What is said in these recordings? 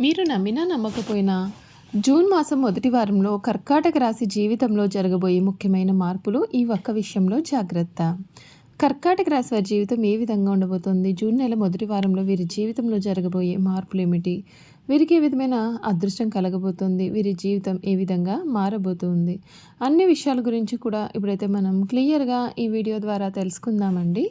మీరు నమ్మినా నమ్మకపోయినా జూన్ మాసం మొదటి వారంలో కర్కాటక రాశి జీవితంలో జరగబోయే ముఖ్యమైన మార్పులు ఈ ఒక్క విషయంలో జాగ్రత్త. కర్కాటక రాశి వారి జీవితం ఏ విధంగా ఉండబోతోంది? జూన్ నెల మొదటి వారంలో వీరి జీవితంలో జరగబోయే మార్పులు ఏమిటి? వీరికి ఏ విధమైన అదృష్టం కలగబోతుంది? వీరి జీవితం ఏ విధంగా మారబోతుంది? అన్ని విషయాల గురించి కూడా ఇప్పుడైతే మనం క్లియర్గా ఈ వీడియో ద్వారా తెలుసుకుందామండి.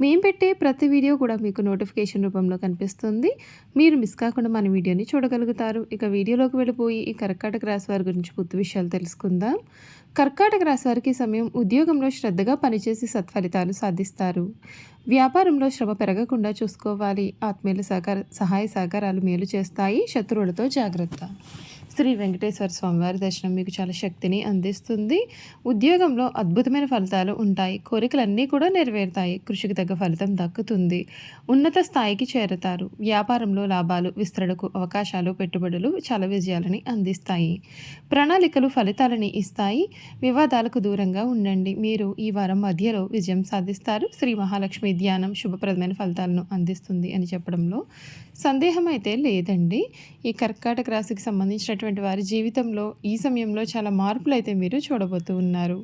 మేము పెట్టే ప్రతి వీడియో కూడా మీకు నోటిఫికేషన్ రూపంలో కనిపిస్తుంది. మీరు మిస్ కాకుండా మన వీడియోని చూడగలుగుతారు. ఇక వీడియోలోకి వెళ్ళిపోయి ఈ కర్కాటక రాశి వారి గురించి పూర్తి విషయాలు తెలుసుకుందాం. కర్కాటక రాశి వారికి సమయం ఉద్యోగంలో శ్రద్ధగా పనిచేసి సత్ఫలితాలు సాధిస్తారు. వ్యాపారంలో శ్రమ పెరగకుండా చూసుకోవాలి. ఆత్మీయుల సహకార సహాయ సహకారాలు మేలు చేస్తాయి. శత్రువులతో జాగ్రత్త. శ్రీ వెంకటేశ్వర స్వామివారి దర్శనం మీకు చాలా శక్తిని అందిస్తుంది. ఉద్యోగంలో అద్భుతమైన ఫలితాలు ఉంటాయి. కోరికలన్నీ కూడా నెరవేరుతాయి. కృషికి తగ్గ ఫలితం దక్కుతుంది. ఉన్నత స్థాయికి చేరుతారు. వ్యాపారంలో లాభాలు విస్తరణకు అవకాశాలు పెట్టుబడులు చాలా విజయాలని అందిస్తాయి. ప్రణాళికలు ఫలితాలని ఇస్తాయి. వివాదాలకు దూరంగా ఉండండి. మీరు ఈ వారం మధ్యలో విజయం సాధిస్తారు. శ్రీ మహాలక్ష్మి ధ్యానం శుభప్రదమైన ఫలితాలను అందిస్తుంది అని చెప్పడంలో సందేహం అయితే లేదండి. ఈ కర్కాటక రాశికి సంబంధించినటువంటి వారి జీవితంలో ఈ సమయంలో చాలా మార్పులు అయితే మీరు చూడబోతూ ఉన్నారు.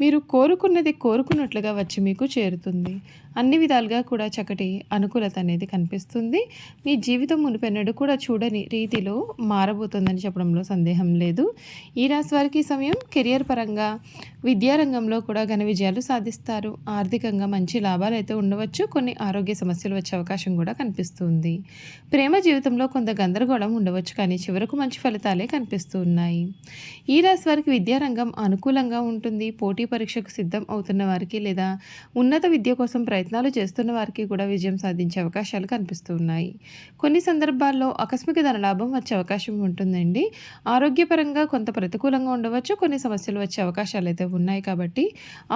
మీరు కోరుకున్నది కోరుకున్నట్లుగా వచ్చి మీకు చేరుతుంది. అన్ని విధాలుగా కూడా చక్కటి అనుకూలత అనేది కనిపిస్తుంది. మీ జీవితం మునిపెన్నడు కూడా చూడని రీతిలో మారబోతుందని చెప్పడంలో సందేహం లేదు. ఈ రాశి వారికి ఈ సమయం కెరియర్ పరంగా విద్యారంగంలో కూడా ఘన విజయాలు సాధిస్తారు. ఆర్థికంగా మంచి లాభాలు అయితే ఉండవచ్చు. కొన్ని ఆరోగ్య సమస్యలు వచ్చే అవకాశం కూడా కనిపిస్తుంది. ప్రేమ జీవితంలో కొంత గందరగోళం ఉండవచ్చు. కానీ చివరకు మంచి ఫలితాలే కనిపిస్తూ ఉన్నాయి ఈ రాశి వారికి విద్యారంగం అనుకూలంగా ఉంటుంది. పోటీ పరీక్షకు సిద్ధం అవుతున్న వారికి లేదా ఉన్నత విద్య కోసం ప్రయత్నాలు చేస్తున్న వారికి కూడా విజయం సాధించే అవకాశాలు కనిపిస్తూ ఉన్నాయి. కొన్ని సందర్భాల్లో ఆకస్మిక ధనలాభం వచ్చే అవకాశం ఉంటుందండి. ఆరోగ్యపరంగా కొంత ప్రతికూలంగా ఉండవచ్చు కొన్ని సమస్యలు వచ్చే అవకాశాలు అయితే ఉన్నాయి కాబట్టి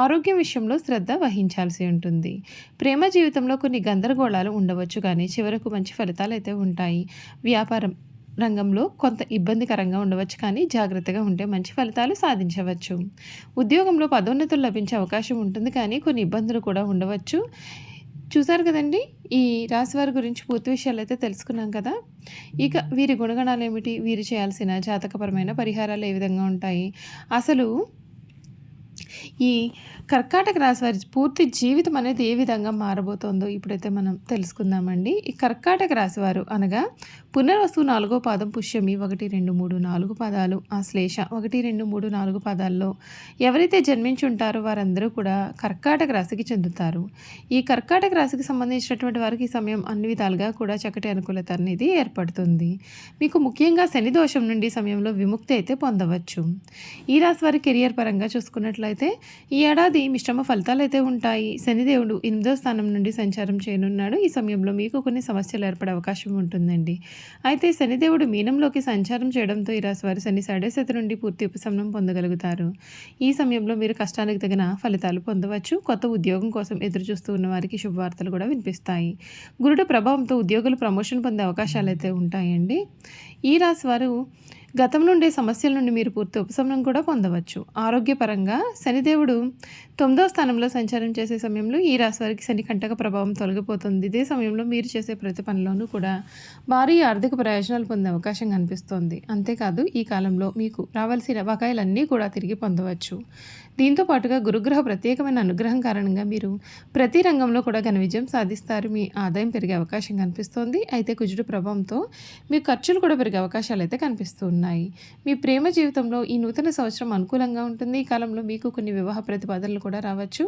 ఆరోగ్యం విషయంలో శ్రద్ధ వహించాల్సి ఉంటుంది. ప్రేమ జీవితంలో కొన్ని గందరగోళాలు ఉండవచ్చు కానీ చివరకు మంచి ఫలితాలు అయితే ఉంటాయి. వ్యాపారం రంగంలో కొంత ఇబ్బందికరంగా ఉండవచ్చు కానీ జాగ్రత్తగా ఉంటే మంచి ఫలితాలు సాధించవచ్చు. ఉద్యోగంలో పదోన్నతులు లభించే అవకాశం ఉంటుంది కానీ కొన్ని ఇబ్బందులు కూడా ఉండవచ్చు. చూసారు కదండి? ఈ రాశివారి గురించి పూర్తి విషయాలు అయితే తెలుసుకున్నాం కదా? ఇక వీరి గుణగణాలు ఏమిటి? వీరు చేయాల్సిన జాతకపరమైన పరిహారాలు ఏ విధంగా ఉంటాయి? అసలు ఈ కర్కాటక రాశి వారి పూర్తి జీవితం అనేది ఏ విధంగా మారబోతోందో ఇప్పుడైతే మనం తెలుసుకుందామండి. ఈ కర్కాటక రాశి వారు అనగా పునర్వసు నాలుగో పాదం పుష్యమి ఒకటి రెండు మూడు నాలుగు పాదాలు ఆ శ్లేష ఒకటి రెండు మూడు నాలుగు పాదాల్లో ఎవరైతే జన్మించి ఉంటారో వారందరూ కూడా కర్కాటక రాశికి చెందుతారు. ఈ కర్కాటక రాశికి సంబంధించినటువంటి వారికి ఈ సమయం అన్ని విధాలుగా కూడా చక్కటి అనుకూలత అనేది ఏర్పడుతుంది. మీకు ముఖ్యంగా శని దోషం నుండి సమయంలో విముక్తి అయితే పొందవచ్చు. ఈ రాశి వారి కెరియర్ పరంగా చూసుకున్నట్లయితే అయితే ఈ ఏడాది మిశ్రమ ఫలితాలు అయితే ఉంటాయి. శనిదేవుడు ఎనిమిదో స్థానం నుండి సంచారం చేయనున్నాడు. ఈ సమయంలో మీకు కొన్ని సమస్యలు ఏర్పడే అవకాశం ఉంటుందండి. అయితే శనిదేవుడు మీనంలోకి సంచారం చేయడంతో ఈ రాశి వారు శని సాడేశత నుండి పూర్తి ఉపశమనం పొందగలుగుతారు. ఈ సమయంలో మీరు కష్టానికి తగిన ఫలితాలు పొందవచ్చు. కొత్త ఉద్యోగం కోసం ఎదురు చూస్తూ ఉన్న వారికి శుభవార్తలు కూడా వినిపిస్తాయి. గురుడు ప్రభావంతో ఉద్యోగులు ప్రమోషన్ పొందే అవకాశాలు అయితే ఉంటాయండి. ఈ రాశి వారు గతంలో ఉండే సమస్యల నుండి మీరు పూర్తి ఉపశమనం కూడా పొందవచ్చు. ఆరోగ్యపరంగా శనిదేవుడు తొమ్మిదవ స్థానంలో సంచారం చేసే సమయంలో ఈ రాశి వారికి శని కంటక ప్రభావం తొలగిపోతుంది. ఇదే సమయంలో మీరు చేసే ప్రతి పనిలోనూ కూడా భారీ ఆర్థిక ప్రయోజనాలు పొందే అవకాశం కనిపిస్తోంది. అంతేకాదు ఈ కాలంలో మీకు రావాల్సిన బకాయిలన్నీ కూడా తిరిగి పొందవచ్చు. దీంతో పాటుగా గురుగ్రహ ప్రత్యేకమైన అనుగ్రహం కారణంగా మీరు ప్రతి రంగంలో కూడా ఘన విజయం సాధిస్తారు. మీ ఆదాయం పెరిగే అవకాశం కనిపిస్తోంది. అయితే కుజుడు ప్రభావంతో మీ ఖర్చులు కూడా పెరిగే అవకాశాలు అయితే కనిపిస్తూ ఉన్నాయి. మీ ప్రేమ జీవితంలో ఈ నూతన సంవత్సరం అనుకూలంగా ఉంటుంది. ఈ కాలంలో మీకు కొన్ని వివాహ ప్రతిపాదనలు కూడా రావచ్చు.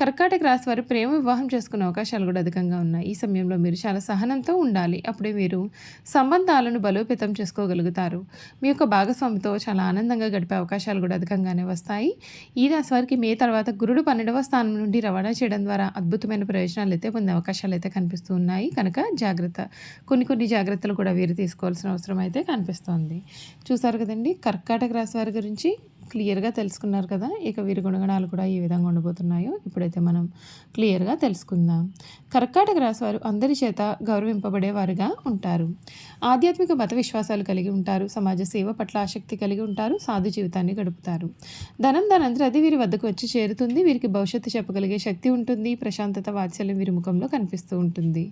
కర్కాటక రాశి వారు ప్రేమ వివాహం చేసుకునే అవకాశాలు కూడా అధికంగా ఉన్నాయి. ఈ సమయంలో మీరు చాలా సహనంతో ఉండాలి. అప్పుడే మీరు సంబంధాలను బలోపేతం చేసుకోగలుగుతారు. మీ యొక్క భాగస్వామితో చాలా ఆనందంగా గడిపే అవకాశాలు కూడా అధికంగానే వస్తాయి. ఈ రాశి వారికి మే తర్వాత గురుడు పన్నెండవ స్థానం నుండి రవాణా చేయడం ద్వారా అద్భుతమైన ప్రయోజనాలు అయితే పొందే అవకాశాలు అయితే కనిపిస్తూ ఉన్నాయి. కనుక జాగ్రత్త. కొన్ని కొన్ని జాగ్రత్తలు కూడా వీరు తీసుకోవాల్సిన అవసరం అయితే కనిపిస్తోంది. చూసారు కదండి? కర్కాటక రాశి వారి గురించి క్లియర్గా తెలుసుకున్నారు కదా ఇక వీరి గుణగణాలు కూడా ఏ విధంగా ఉండబోతున్నాయో ఇప్పుడైతే మనం క్లియర్గా తెలుసుకుందాం. కర్కాటక రాశి వారు అందరి చేత గౌరవింపబడేవారుగా ఉంటారు. ఆధ్యాత్మిక మత విశ్వాసాలు కలిగి ఉంటారు సమాజ సేవ పట్ల ఆసక్తి కలిగి ఉంటారు సాధు జీవితాన్ని గడుపుతారు. ధనం దానంతరం అది వీరి వద్దకు వచ్చి చేరుతుంది వీరికి భవిష్యత్తు చెప్పగలిగే శక్తి ఉంటుంది ప్రశాంతత వాత్సల్యం వీరి ముఖంలో కనిపిస్తూ ఉంటుంది.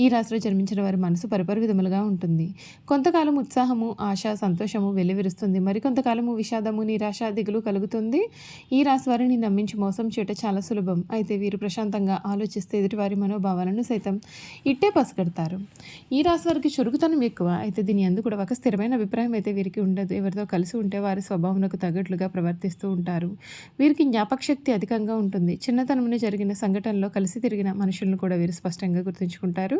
ఈ రాశిలో జన్మించిన వారి మనసు పరిపరి విధములుగా ఉంటుంది. కొంతకాలం ఉత్సాహము ఆశ సంతోషము వెల్లివిరుస్తుంది. మరికొంతకాలము విషాదము నిరాశ దిగులు కలుగుతుంది. ఈ రాశి వారిని నమ్మించి మోసం చేయటం చాలా సులభం. అయితే వీరు ప్రశాంతంగా ఆలోచిస్తే ఎదుటివారి మనోభావాలను సైతం ఇట్టే పసిగడతారు. ఈ రాశి వారికి చురుకుతనం ఎక్కువ. అయితే దీని అందు కూడా ఒక స్థిరమైన అభిప్రాయం అయితే వీరికి ఉండదు. ఎవరితో కలిసి ఉంటే వారి స్వభావంలో తగ్గట్లుగా ప్రవర్తిస్తూ ఉంటారు. వీరికి జ్ఞాపకశక్తి అధికంగా ఉంటుంది. చిన్నతనంలో జరిగిన సంఘటనలో కలిసి తిరిగిన మనుషులను కూడా వీరు స్పష్టంగా గుర్తుంచుకుంటారు.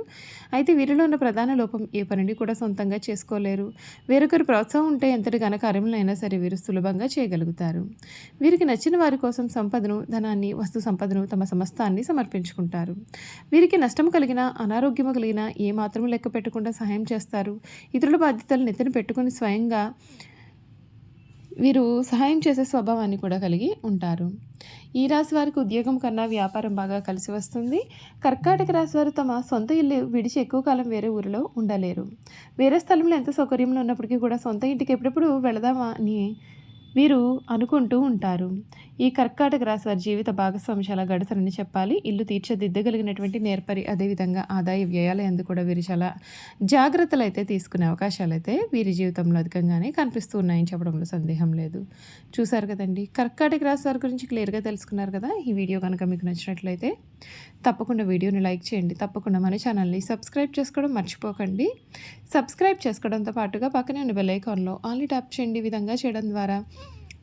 అయితే వీరిలో ఉన్న ప్రధాన లోపం ఏ పనిని కూడా సొంతంగా చేసుకోలేరు. వేరొకరు ప్రోత్సాహం ఉంటే ఎంతటి ఘనకార్యములైనా సరే వీరు సులభంగా చేయగలుగుతారు. వీరికి నచ్చిన వారి కోసం సంపదను ధనాన్ని వస్తు సంపదను తమ సమస్తాన్ని సమర్పించుకుంటారు. వీరికి నష్టం కలిగిన అనారోగ్యము కలిగిన ఏ మాత్రము లెక్క పెట్టకుండా సహాయం చేస్తారు. ఇతరుల బాధ్యతలు నెత్తిన పెట్టుకుని స్వయంగా వీరు సహాయం చేసే స్వభావాన్ని కూడా కలిగి ఉంటారు. ఈ రాశి వారికి ఉద్యోగం కన్నా వ్యాపారం బాగా కలిసి వస్తుంది. కర్కాటక రాశి వారు తమ సొంత ఇల్లు విడిచి ఎక్కువ కాలం వేరే ఊరిలో ఉండలేరు. వేరే స్థలంలో ఎంత సౌకర్యంలో ఉన్నప్పటికీ కూడా సొంత ఇంటికి ఎప్పుడెప్పుడు వెళదామా అని వీరు అనుకుంటూ ఉంటారు. ఈ కర్కాటక రాశి వారి జీవిత భాగస్వామి చాలా గడసరని చెప్పాలి. ఇల్లు తీర్చిదిద్దగలిగినటువంటి నేర్పరి అదేవిధంగా ఆదాయ వ్యయాలు ఎందు కూడా వీరు చాలా జాగ్రత్తలు అయితే తీసుకునే అవకాశాలు అయితే వీరి జీవితంలో అధికంగానే కనిపిస్తూ ఉన్నాయని చెప్పడంలో సందేహం లేదు. చూసారు కదండి. కర్కాటక రాశి వారి గురించి క్లియర్గా తెలుసుకున్నారు కదా. ఈ వీడియో కనుక మీకు నచ్చినట్లయితే తప్పకుండా వీడియోని లైక్ చేయండి. తప్పకుండా మన ఛానల్ని సబ్స్క్రైబ్ చేసుకోవడం మర్చిపోకండి. సబ్స్క్రైబ్ చేసుకోవడంతో పాటుగా పక్కనే ఉన్న బెల్ ఐకాన్లో ఆన్లీ ట్యాప్ చేయండి. ఈ విధంగా చేయడం ద్వారా